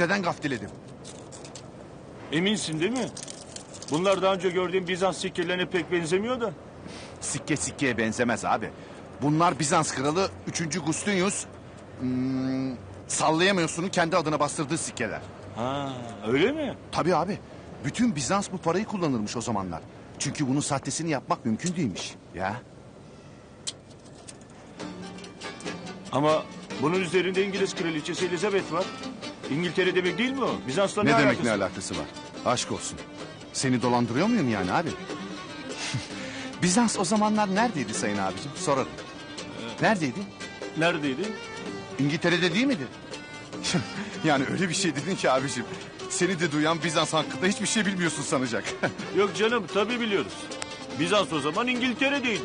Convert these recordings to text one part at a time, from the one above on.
Neden gaftiledim? Eminsin değil mi? Bunlar daha önce gördüğüm Bizans sikkelerine pek benzemiyor da. Sikke sikkeye benzemez abi. Bunlar Bizans kralı 3. Gustinius hmm, sallayamıyorsunun kendi adına bastırdığı sikkeler. Ha, öyle mi? Tabii abi. Bütün Bizans bu parayı kullanırmış o zamanlar. Çünkü bunun sahtesini yapmak mümkün değilmiş. Ya. Ama bunun üzerinde İngiliz kraliçesi Elizabeth var. İngiltere demek değil mi o? Bizans'la ne, Ne, demek alakası ne var? alakası var? Aşk olsun. Seni dolandırıyor muyum yani abi? Bizans o zamanlar neredeydi sayın abicim? Sorarım. Neredeydi? Neredeydi? İngiltere'de değil miydi? yani öyle bir şey dedin ki abicim. Seni de duyan Bizans hakkında hiçbir şey bilmiyorsun sanacak. Yok canım tabii biliyoruz. Bizans o zaman İngiltere'deydi.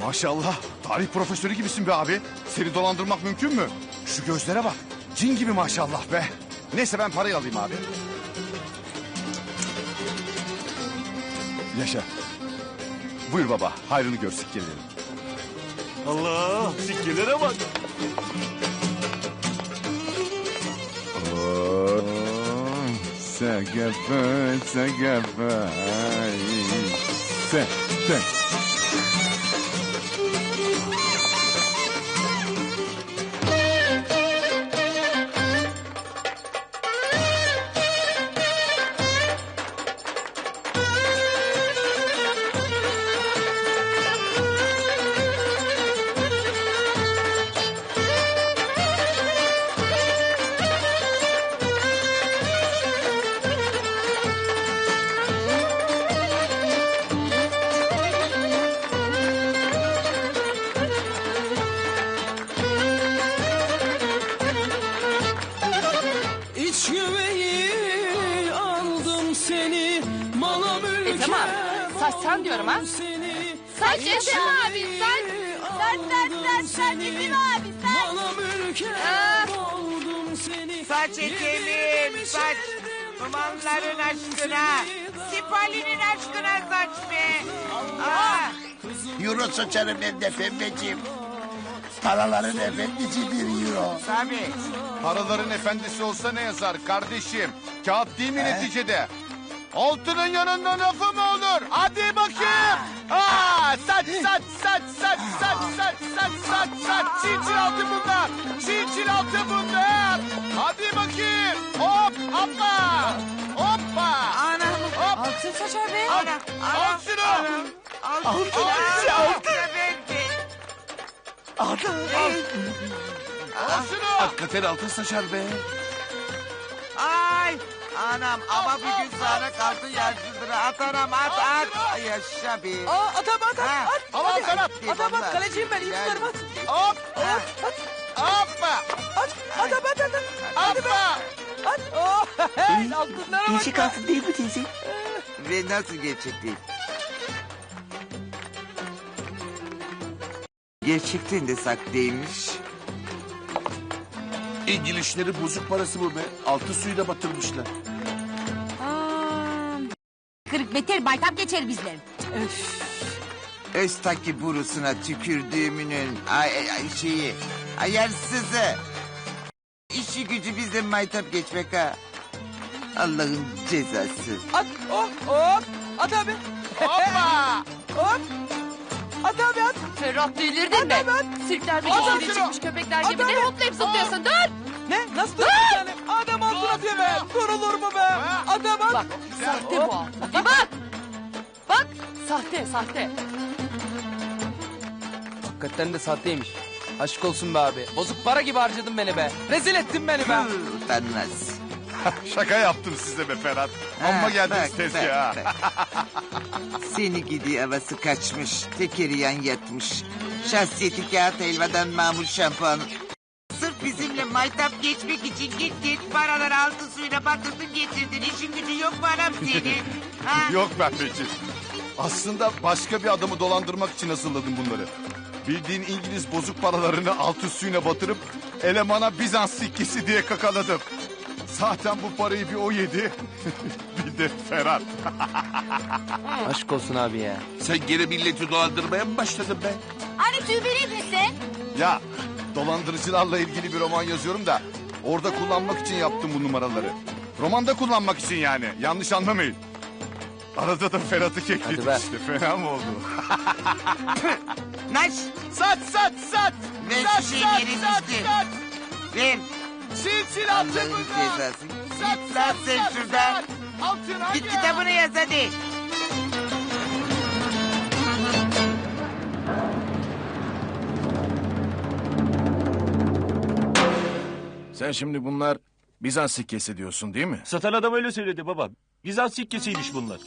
Maşallah. Tarih profesörü gibisin be abi. Seni dolandırmak mümkün mü? Şu gözlere bak. Cin gibi maşallah be. Neyse ben parayı alayım abi. Yaşa. Buyur baba. Hayrını gör sikkelerim. Allah sikkelere bak. Sagafa, sagafa. Sen, sen. saçsan diyorum ha. İç Etim abi, saç, aldım saç, saç seni, Etim abi, mülke Ah. oldum seni Saç ekimim, saç. Dumanların aşkına, Sipali'nin aşkına saç be. Aa, Euro saçarım ben de pembeciğim. Paraların efendisidir Euro. tabii. Paraların efendisi olsa ne yazar kardeşim? Kağıt değil mi neticede? Altının yanında lafı mı olur? Hadi bakayım. Aa, saç saç saç saç saç saç saç saç saç. Çin altı bunlar. Çin altı bunlar. Hadi bakayım. Hop hoppa. Hoppa. Ana, Hop. Altın saç abi. ana. Al şunu. Altı, altı, altı. Efendi. Al şunu. Hakikaten altın saçar be. Ay, anam ama bir gün sana kaldı yaşlıdır. At anam, at, at. Yaşa be. Aa, atam atam Ha. at Al al sen at. atam at kaleciyim ben iyi Gel. tutarım at Hop. Ha. Hoppa. at atam at at Hoppa. at oh hey altınlara bak Gerçek altın değil mi teyze? Ve nasıl gerçek değil? Gerçekten de saklıymış. İngilizleri bozuk parası bu be. Altın suyu da batırmışlar. Kırık beter baytam geçer bizler. Öztaki burusuna tükürdüğümünün ay, ay, şeyi ayarsızı. İşi gücü bizden maytap geçmek ha. Allah'ın cezası. at oh hop at abi Hoppa. hop at abi at Ferhat delirdin mi? Sirklerde Adam geçirdiği şunu. çıkmış köpekler gibi ne hoplayıp zıplıyorsun dur. Ne? Nasıl durmuş yani? Adam altın atıyor be. Durulur mu be? Adam at. Bak sahte bu. Bir bak. Bak sahte sahte. Hakikaten de sahteymiş. Aşk olsun be abi. Bozuk para gibi harcadın beni be. Rezil ettin beni be. Utanmaz. Şaka yaptım size be Ferhat. Ha, Amma geldiniz bak, tezgaha. bak, bak. Seni gidi havası kaçmış. Tekeri yan yatmış. Şahsiyeti kağıt helvadan mamul şampuan. Bizimle maytap geçmek için git git paraları altın suyuna batırdın getirdin. İşin gücü yok mu anam senin? Ha? Yok pembeciğim. Aslında başka bir adamı dolandırmak için hazırladım bunları. Bildiğin İngiliz bozuk paralarını altı suyuna batırıp elemana Bizans sikkesi diye kakaladım. Zaten bu parayı bir o yedi. bir de Ferhat. Aşk olsun abi ya. Sen gene milleti dolandırmaya mı başladın be? Hani tüy vereyim mi sen? Ya dolandırıcılarla ilgili bir roman yazıyorum da Orada kullanmak için yaptım bu numaraları. Romanda kullanmak için yani. Yanlış anlamayın. Arada da Ferhat'ı kekledim be. işte. Fena mı oldu? Naş sat sat sat! Ver sat, şu şeyleri sat, bizde. sat! ver. Sil sil altın Allah'ın bundan! cezası. Sat Git lan sat sen sat şuradan. sat! Altın hadi! Git kitabını yaz hadi. Sen şimdi bunlar Bizans sikkesi diyorsun değil mi? Satan adam öyle söyledi baba. Bizans sikkesiymiş bunlar.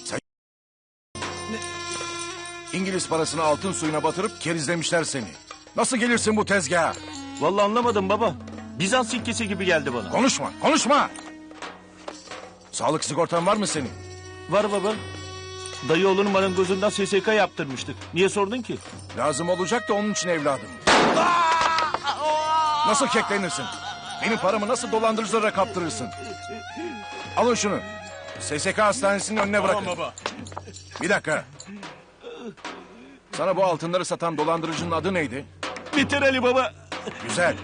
İngiliz parasını altın suyuna batırıp kerizlemişler seni. Nasıl gelirsin bu tezgaha? Vallahi anlamadım baba. Bizans sikkesi gibi geldi bana. Konuşma, konuşma! Sağlık sigortan var mı senin? Var baba. Dayı oğlunun marangozundan SSK yaptırmıştık. Niye sordun ki? Lazım olacak da onun için evladım. Nasıl keklenirsin? Benim paramı nasıl dolandırıcılara kaptırırsın? Alın şunu. SSK hastanesinin önüne bırakın. Bir dakika. Sana bu altınları satan dolandırıcının adı neydi? Bitir Ali baba. Güzel.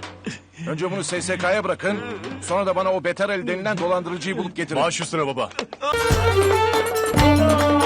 Önce bunu SSK'ya bırakın. Sonra da bana o beter el denilen dolandırıcıyı bulup getirin. Baş üstüne baba.